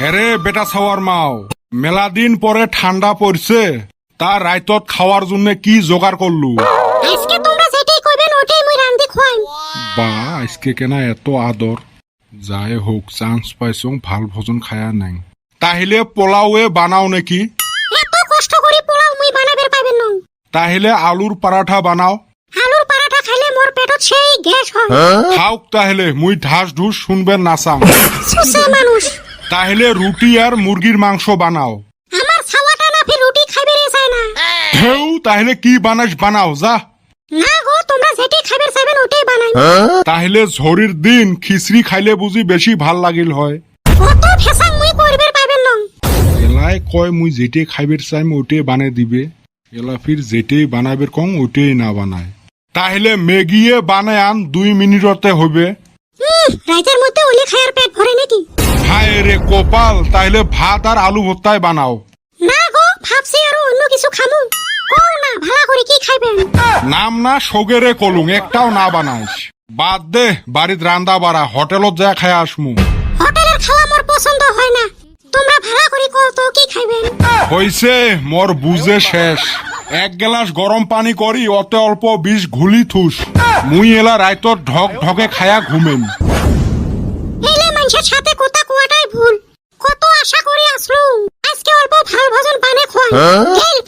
হেরে বেটা ছাওয়ার মাও। মেলা দিন পরে ঠান্ডা পড়ছে তা রাইতত খাওয়ার জন্য কি জোগাড় করলু? আজকে তোমরা যেটাই কইবেন ওটাই মুই রান্ধি খুয়াইম বা আজকে কেনা এত আদর। যাই হোক চান্স পাইছং ভালো ভোজন খায়া নাই। তাহিলে পোলাওয়ে বানাও নাকি? এত কষ্ট করে পোলাও মুই বানাবের পাবেন নং। তাহিলে আলুর পরাঠা বানাও। আলুর পরাঠা খাইলে মোর পেটত সেই গ্যাস হয়। খাওক তাহলে মুই ঢাস ঢুস শুনবেন নাচাং সুসে মানুষ। তাহলে রুটি আর মুরগির মাংস বানাও। আমার ছাওয়াটা না ফির রুটি খাইবে রে চায় না হেউ তাহলে কি বানাস বানাও যা। না গো তোমরা যেটাই খাইবে চাইবেন ওটাই বানাই। তাহলে ঝড়ির দিন খিচড়ি খাইলে বুঝি বেশি ভালো লাগিল হয়। কত ফেসাং মুই করবের পাবেন নং। এলাই কয় মুই যেটে খাইবের চাইম ওটে বানে দিবে। এলা ফির যেটে বানাবের কং ওটেই না বানায়। তাহলে ম্যাগিয়ে বানায় আন দুই মিনিটতে হবে। রাইতের মধ্যে ওলি খায়ার পেট ভরে হায় কপাল তাহলে ভাত আর আলু ভর্তায় বানাও। না গো ভাবছি আরও অন্য কিছু খামু। কও না ভালো করে কি খাইবেন নাম না সগেরে কলুং একটাও না বানাইস। বাদ দে বাড়িত রান্দা বাড়া হোটেলত যা খায় আসমু। হোটেলের খাওয়া মোর পছন্দ হয় না। তোমরা ভাড়া করে কও তো কি খাইবেন হইছে মোর বুঝে শেষ। এক গ্লাস গরম পানি করি অতে অল্প বিষ ঘুলি থুস। মুই এলা রাইতত ঢক ঢকে খায়া ঘুমেন এলে মানুষের সাথে কথা কোয়াটাই ভুল কত আশা করে আসলুম আজকে অল্প ভালো ভোজন পানে খোয়াই